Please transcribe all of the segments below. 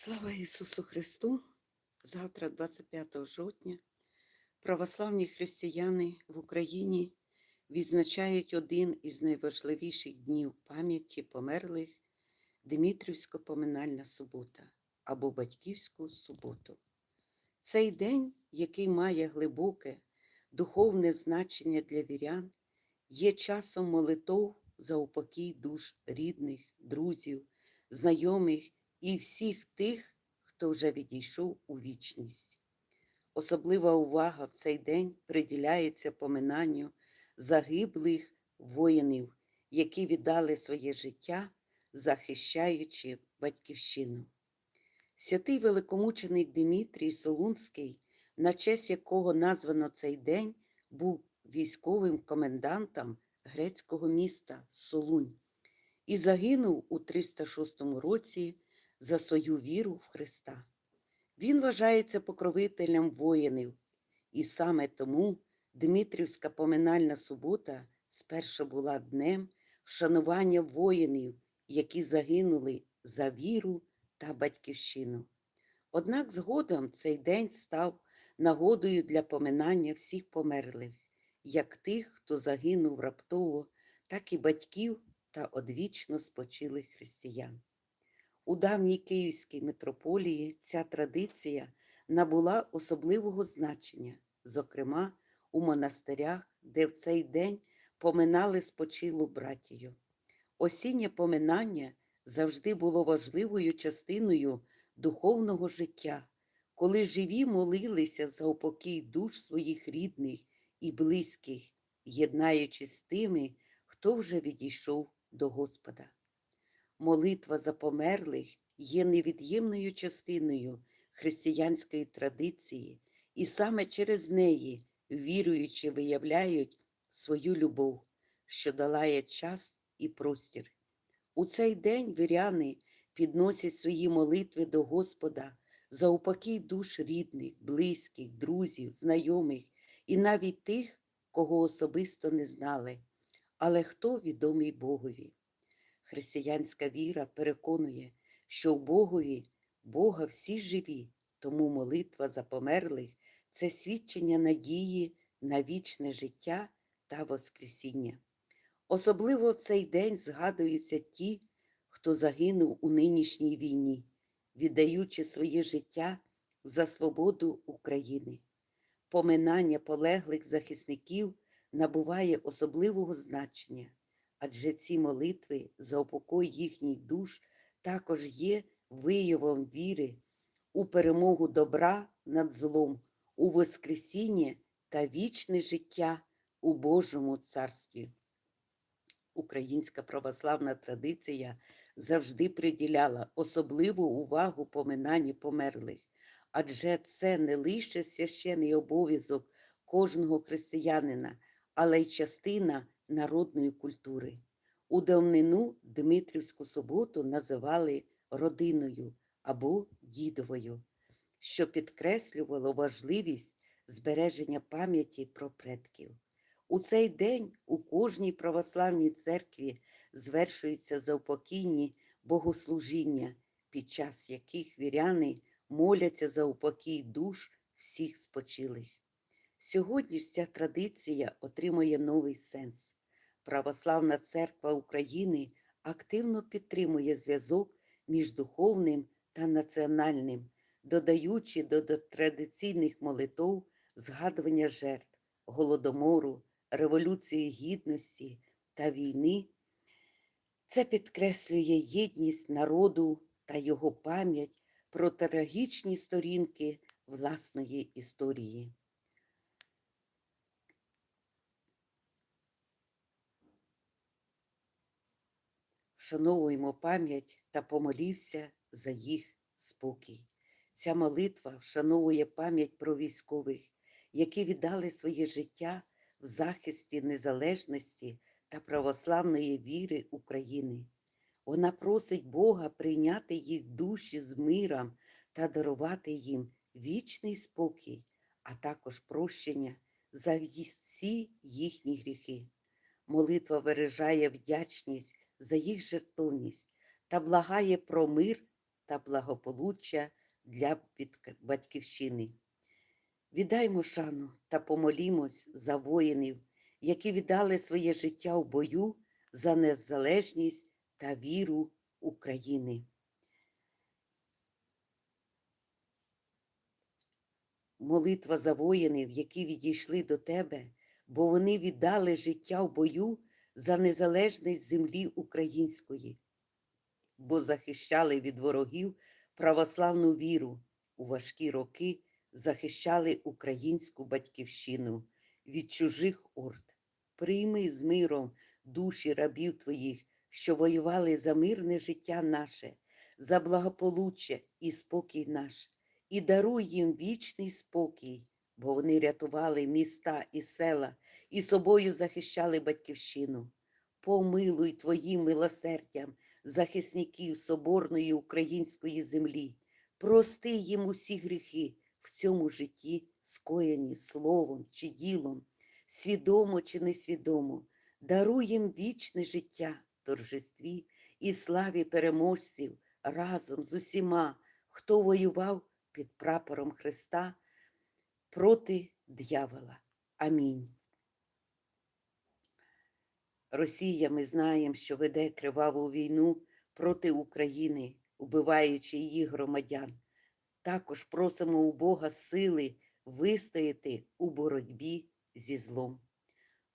Слава Ісусу Христу! Завтра, 25 жовтня, православні християни в Україні відзначають один із найважливіших днів пам'яті померлих Дмитрівська поминальна субота або Батьківську суботу. Цей день, який має глибоке духовне значення для вірян, є часом молитов за упокій душ рідних, друзів, знайомих і всіх тих, хто вже відійшов у вічність. Особлива увага в цей день приділяється поминанню загиблих воїнів, які віддали своє життя, захищаючи батьківщину. Святий великомученик Димітрій Солунський, на честь якого названо цей день, був військовим комендантом грецького міста Солунь і загинув у 306 році за свою віру в Христа. Він вважається покровителем воїнів, і саме тому Дмитрівська поминальна субота спершу була днем вшанування воїнів, які загинули за віру та батьківщину. Однак згодом цей день став нагодою для поминання всіх померлих, як тих, хто загинув раптово, так і батьків та одвічно спочилих християн. У давній Київській митрополії ця традиція набула особливого значення, зокрема у монастирях, де в цей день поминали спочилу братію. Осіннє поминання завжди було важливою частиною духовного життя, коли живі молилися за упокій душ своїх рідних і близьких, єднаючись з тими, хто вже відійшов до Господа. Молитва за померлих є невід'ємною частиною християнської традиції, і саме через неї віруючі виявляють свою любов, що долає час і простір. У цей день віряни підносять свої молитви до Господа за упокій душ рідних, близьких, друзів, знайомих і навіть тих, кого особисто не знали, але хто відомий Богові. Християнська віра переконує, що в Богові Бога всі живі, тому молитва за померлих це свідчення надії на вічне життя та Воскресіння. Особливо в цей день згадуються ті, хто загинув у нинішній війні, віддаючи своє життя за свободу України. Поминання полеглих захисників набуває особливого значення адже ці молитви за упокой їхніх душ також є виявом віри у перемогу добра над злом, у Воскресіння та вічне життя у Божому Царстві. Українська православна традиція завжди приділяла особливу увагу поминанні померлих, адже це не лише священий обов'язок кожного християнина, але й частина народної культури. У давнину Дмитрівську суботу називали родиною або дідовою, що підкреслювало важливість збереження пам'яті про предків. У цей день у кожній православній церкві звершуються заупокійні богослужіння, під час яких віряни моляться за упокій душ всіх спочилих. Сьогодні ж ця традиція отримує новий сенс. Православна церква України активно підтримує зв'язок між духовним та національним, додаючи до, традиційних молитов згадування жертв голодомору, Революції Гідності та війни. Це підкреслює єдність народу та його пам'ять про трагічні сторінки власної історії. Вшановуємо пам'ять та помолівся за їх спокій. Ця молитва вшановує пам'ять про військових, які віддали своє життя в захисті незалежності та православної віри України. Вона просить Бога прийняти їх душі з миром та дарувати їм вічний спокій, а також прощення за всі їхні гріхи. Молитва виражає вдячність за їх жертовність та благає про мир та благополуччя для батьківщини. Віддаймо шану та помолімось за воїнів, які віддали своє життя в бою за незалежність та віру України. Молитва за воїнів, які відійшли до тебе, бо вони віддали життя в бою за незалежність землі української, бо захищали від ворогів православну віру у важкі роки, захищали українську батьківщину від чужих орд. Прийми з миром душі рабів твоїх, що воювали за мирне життя наше, за благополуччя і спокій наш, і даруй їм вічний спокій, бо вони рятували міста і села, і собою захищали батьківщину. Помилуй твоїм милосердям захисників соборної української землі, прости їм усі гріхи в цьому житті, скоєні словом чи ділом, свідомо чи несвідомо, даруй їм вічне життя торжестві і славі переможців разом з усіма, хто воював під прапором Христа проти дьявола. Амінь. Росія, ми знаємо, що веде криваву війну проти України, убиваючи її громадян. Також просимо у Бога сили вистояти у боротьбі зі злом.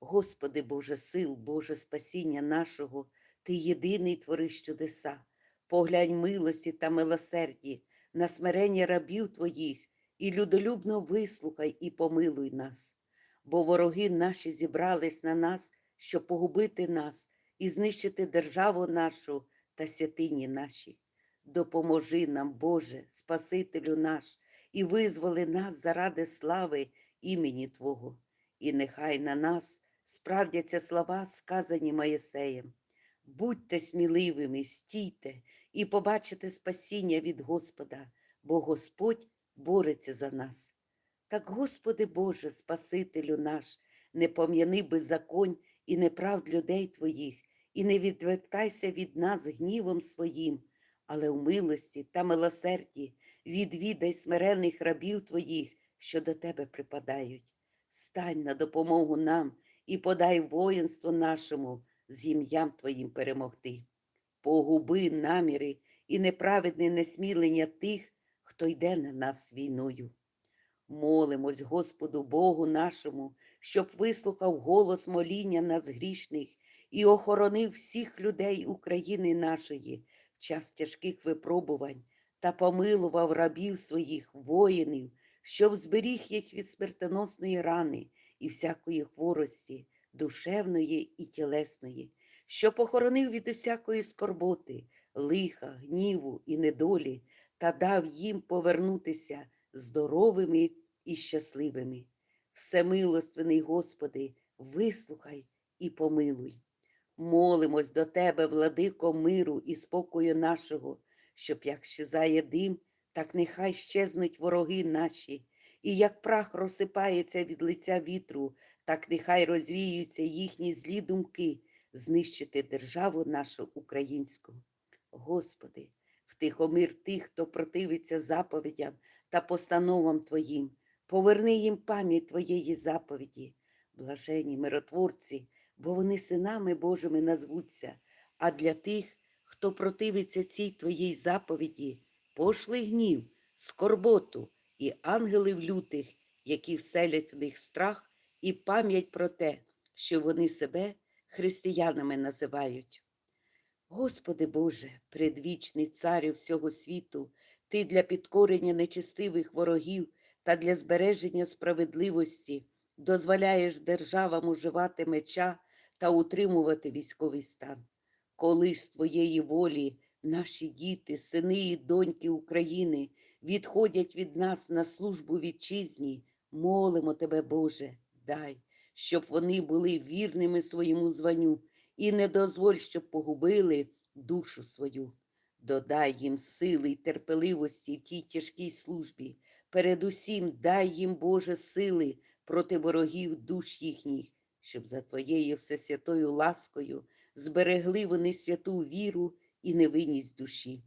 Господи Боже сил, Боже спасіння нашого, Ти єдиний твориш чудеса. Поглянь милості та милосерді на смирення рабів Твоїх і людолюбно вислухай і помилуй нас, бо вороги наші зібрались на нас, щоб погубити нас і знищити державу нашу та святині наші. Допоможи нам, Боже, Спасителю наш, і визволи нас заради слави імені Твого. І нехай на нас справдяться слова, сказані Моїсеєм. Будьте сміливими, стійте і побачите спасіння від Господа, бо Господь бореться за нас. Так, Господи Боже, Спасителю наш, не пом'яни беззаконь і неправд людей Твоїх, і не відвертайся від нас гнівом своїм, але в милості та милосерді відвідай смирених рабів Твоїх, що до Тебе припадають. Стань на допомогу нам і подай воїнство нашому з ім'ям Твоїм перемогти. Погуби наміри і неправедне несмілення тих, хто йде на нас війною. Молимось Господу Богу нашому, щоб вислухав голос моління нас грішних і охоронив всіх людей України нашої в час тяжких випробувань та помилував рабів своїх воїнів, щоб зберіг їх від смертоносної рани і всякої хворості, душевної і тілесної, що похоронив від усякої скорботи, лиха, гніву і недолі, та дав їм повернутися здоровими і щасливими. Всемилостивний Господи, вислухай і помилуй. Молимось до Тебе, владико миру і спокою нашого, щоб як щезає дим, так нехай щезнуть вороги наші, і як прах розсипається від лиця вітру, так нехай розвіються їхні злі думки знищити державу нашу українську. Господи, втихомир тих, хто противиться заповідям та постановам Твоїм, поверни їм пам'ять Твоєї заповіді, блажені миротворці, бо вони синами Божими назвуться, а для тих, хто противиться цій Твоїй заповіді, пошли гнів, скорботу і ангелів лютих, які вселять в них страх і пам'ять про те, що вони себе християнами називають. Господи Боже, предвічний царю всього світу, Ти для підкорення нечестивих ворогів та для збереження справедливості дозволяєш державам уживати меча та утримувати військовий стан. Коли ж з Твоєї волі наші діти, сини і доньки України відходять від нас на службу вітчизні, молимо Тебе, Боже, дай, щоб вони були вірними своєму званню і не дозволь, щоб погубили душу свою. Додай їм сили й терпеливості в тій тяжкій службі. Передусім дай їм, Боже, сили проти ворогів душ їхніх, щоб за Твоєю всесвятою ласкою зберегли вони святу віру і невинність душі.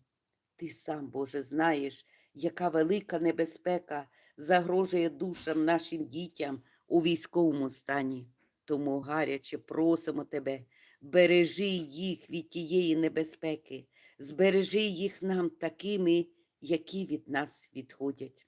Ти сам, Боже, знаєш, яка велика небезпека загрожує душам нашим дітям у військовому стані. Тому гаряче просимо тебе, бережи їх від тієї небезпеки, збережи їх нам такими, які від нас відходять.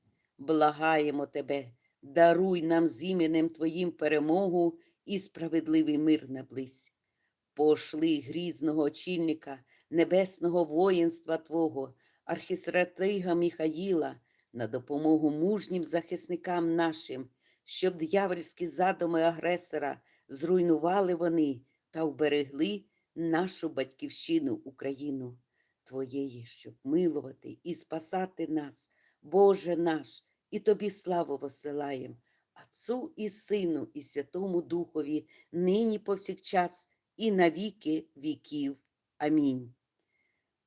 Благаємо Тебе, даруй нам з іменем Твоїм перемогу і справедливий мир наблизь. Пошли грізного очільника небесного воїнства Твого, архістратига Міхаїла, на допомогу мужнім захисникам нашим, щоб д'явольські задуми агресора зруйнували вони та вберегли нашу батьківщину Україну. Твоєї, щоб милувати і спасати нас, Боже наш, і Тобі славу посилаєм, Отцу і Сину, і Святому Духові, нині повсякчас і на віки віків. Амінь.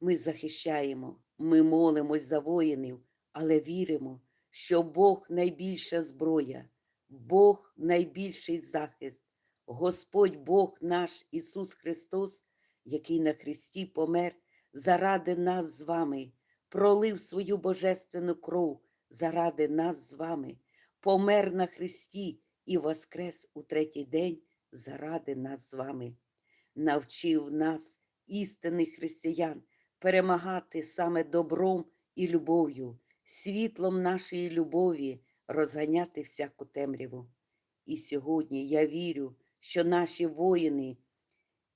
Ми захищаємо, ми молимось за воїнів, але віримо, що Бог найбільша зброя, Бог найбільший захист, Господь Бог наш Ісус Христос, який на Христі помер заради нас з вами, пролив свою божественну кров заради нас з вами, помер на Христі і воскрес у третій день заради нас з вами. Навчив нас, істинних християн, перемагати саме добром і любов'ю, світлом нашої любові розганяти всяку темряву. І сьогодні я вірю, що наші воїни,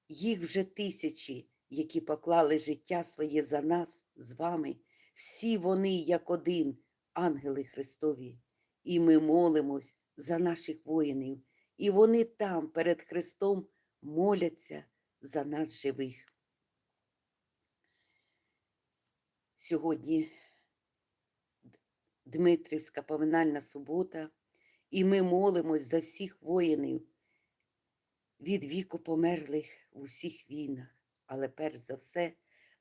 їх вже тисячі, які поклали життя своє за нас з вами, всі вони, як один, ангели Христові. І ми молимось за наших воїнів, і вони там перед Христом моляться за нас живих. Сьогодні Дмитрівська поминальна субота, і ми молимось за всіх воїнів від віку померлих в усіх війнах. Але перш за все,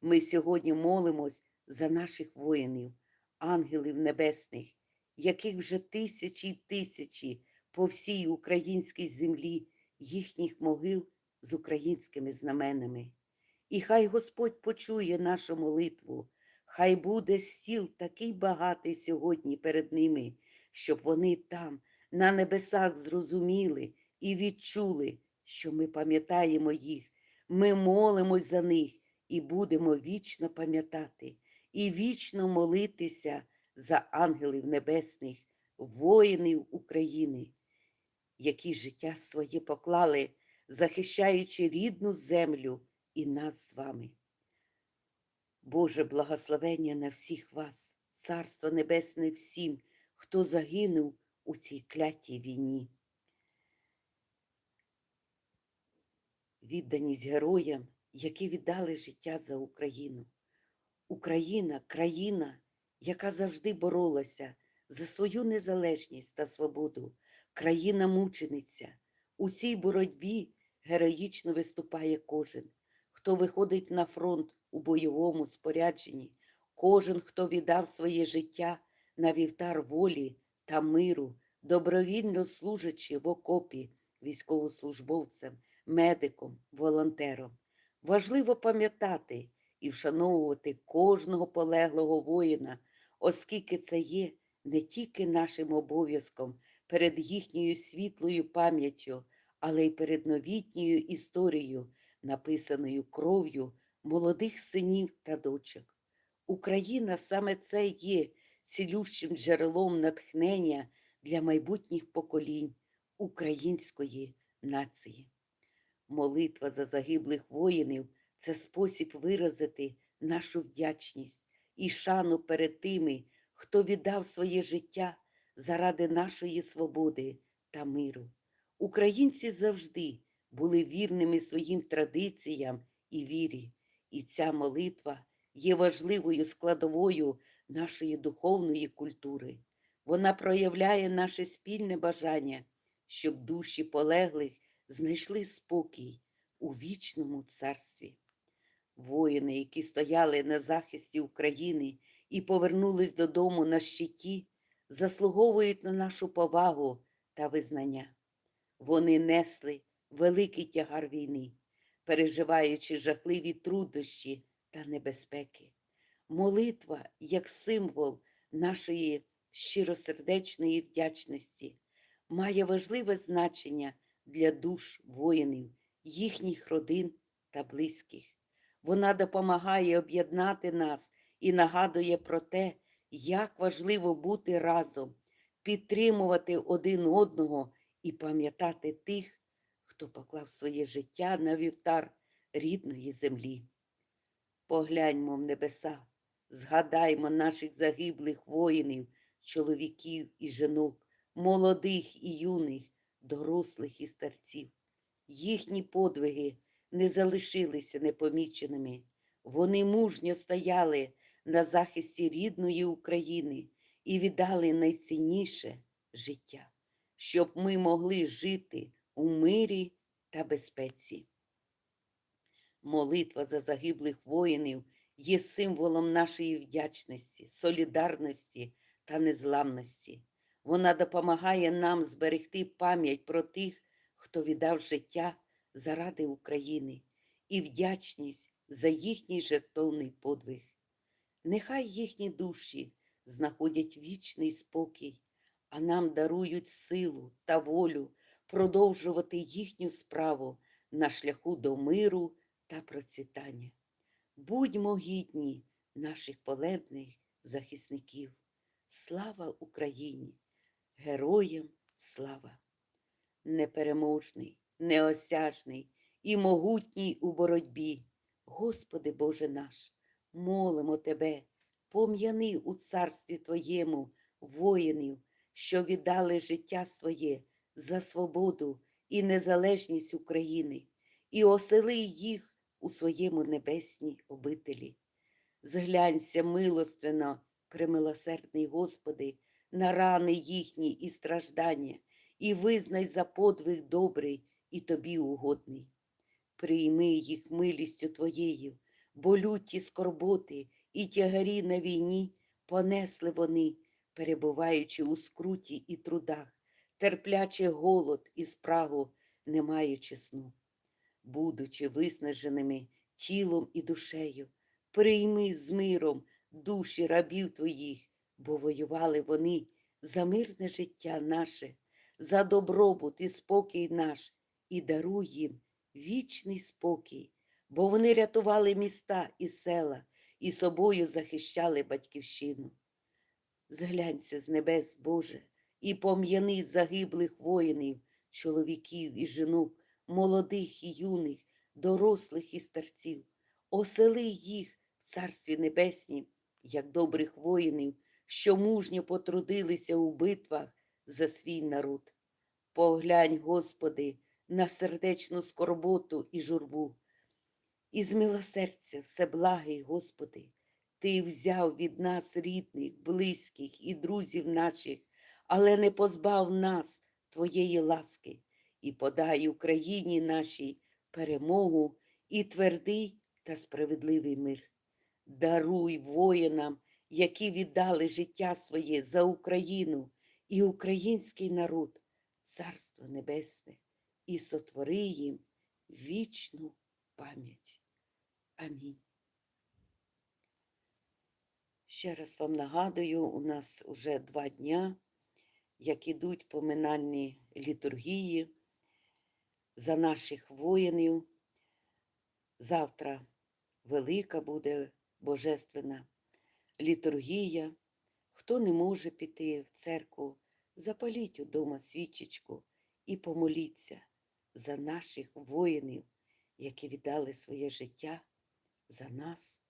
ми сьогодні молимось за наших воїнів, ангелів небесних, яких вже тисячі й тисячі по всій українській землі їхніх могил з українськими знаменами. І хай Господь почує нашу молитву, хай буде стіл такий багатий сьогодні перед ними, щоб вони там, на небесах, зрозуміли і відчули, що ми пам'ятаємо їх, ми молимось за них і будемо вічно пам'ятати, і вічно молитися за ангелів небесних, воїнів України, які життя своє поклали захищаючи рідну землю і нас з вами. Боже благословення на всіх вас, Царство Небесне всім, хто загинув у цій клятій війні. Відданість героям, які віддали життя за Україну. Україна країна, яка завжди боролася за свою незалежність та свободу, країна мучениця. У цій боротьбі героїчно виступає кожен, хто виходить на фронт у бойовому спорядженні, кожен, хто віддав своє життя на вівтар волі та миру, добровільно служачи в окопі військовослужбовцем, медиком, волонтером. Важливо пам'ятати і вшановувати кожного полеглого воїна, оскільки це є не тільки нашим обов'язком перед їхньою світлою пам'яттю, але й перед новітньою історією, написаною кров'ю молодих синів та дочок. Україна саме це є цілющим джерелом натхнення для майбутніх поколінь української нації. Молитва за загиблих воїнів це спосіб виразити нашу вдячність і шану перед тими, хто віддав своє життя заради нашої свободи та миру. Українці завжди були вірними своїм традиціям і вірі, і ця молитва є важливою складовою нашої духовної культури. Вона проявляє наше спільне бажання, щоб душі полеглих знайшли спокій у вічному царстві. Воїни, які стояли на захисті України і повернулись додому на щиті, заслуговують на нашу повагу та визнання. Вони несли великий тягар війни, переживаючи жахливі труднощі та небезпеки. Молитва як символ нашої щиросердечної вдячності має важливе значення для душ воїнів, їхніх родин та близьких. Вона допомагає об'єднати нас і нагадує про те, як важливо бути разом, підтримувати один одного і пам'ятати тих, хто поклав своє життя на вівтар рідної землі. Погляньмо в небеса, згадаймо наших загиблих воїнів, чоловіків і жінок, молодих і юних, дорослих і старців. Їхні подвиги не залишилися непоміченими. Вони мужньо стояли на захисті рідної України і віддали найцінніше життя, щоб ми могли жити у мирі та безпеці. Молитва за загиблих воїнів є символом нашої вдячності, солідарності та незламності. Вона допомагає нам зберегти пам'ять про тих, хто віддав життя заради України і вдячність за їхній жертовний подвиг. Нехай їхні душі знаходять вічний спокій, а нам дарують силу та волю продовжувати їхню справу на шляху до миру та процвітання. Будьмо гідні наших полеглих захисників. Слава Україні! Героям слава! Непереможний, неосяжний і могутній у боротьбі. Господи Боже наш, молимо Тебе, пом'яни у царстві Твоєму воїнів, що віддали життя своє за свободу і незалежність України, і осели їх у своєму небесній обителі. Зглянься милостивно, премилосердний Господи, на рани їхні і страждання, і визнай за подвиг добрий і тобі угодний. Прийми їх милістю Твоєю, бо люті скорботи і тягарі на війні понесли вони, перебуваючи у скруті і трудах, терплячи голод і спрагу, не маючи сну. Будучи виснаженими тілом і душею, прийми з миром душі рабів Твоїх, бо воювали вони за мирне життя наше, за добробут і спокій наш, і даруй їм вічний спокій, бо вони рятували міста і села і собою захищали батьківщину. Зглянься з небес, Боже, і пом'яни загиблих воїнів, чоловіків і жінок, молодих і юних, дорослих і старців, осели їх в Царстві Небеснім, як добрих воїнів, що мужньо потрудилися у битвах за свій народ. Поглянь, Господи, на сердечну скорботу і журбу. І з милосердя всеблагий, Господи, Ти взяв від нас рідних, близьких і друзів наших, але не позбав нас Твоєї ласки і подай Україні нашій перемогу і твердий та справедливий мир. Даруй воїнам, які віддали життя своє за Україну і український народ, Царство Небесне, і сотвори їм вічну пам'ять. Амінь. Ще раз вам нагадую, у нас уже два дня, як ідуть поминальні літургії за наших воїнів. Завтра велика буде божественна літургія. Хто не може піти в церкву, запаліть удома свічечку і помоліться за наших воїнів, які віддали своє життя за нас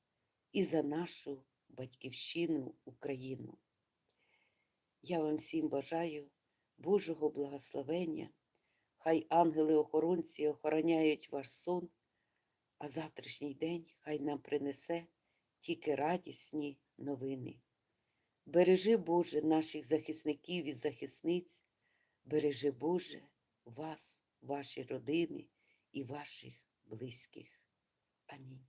і за нашу батьківщину Україну. Я вам всім бажаю Божого благословення. Хай ангели-охоронці охороняють ваш сон, а завтрашній день хай нам принесе тільки радісні новини. Бережи, Боже, наших захисників і захисниць, бережи, Боже, вас, ваші родини і ваших близьких. Амінь.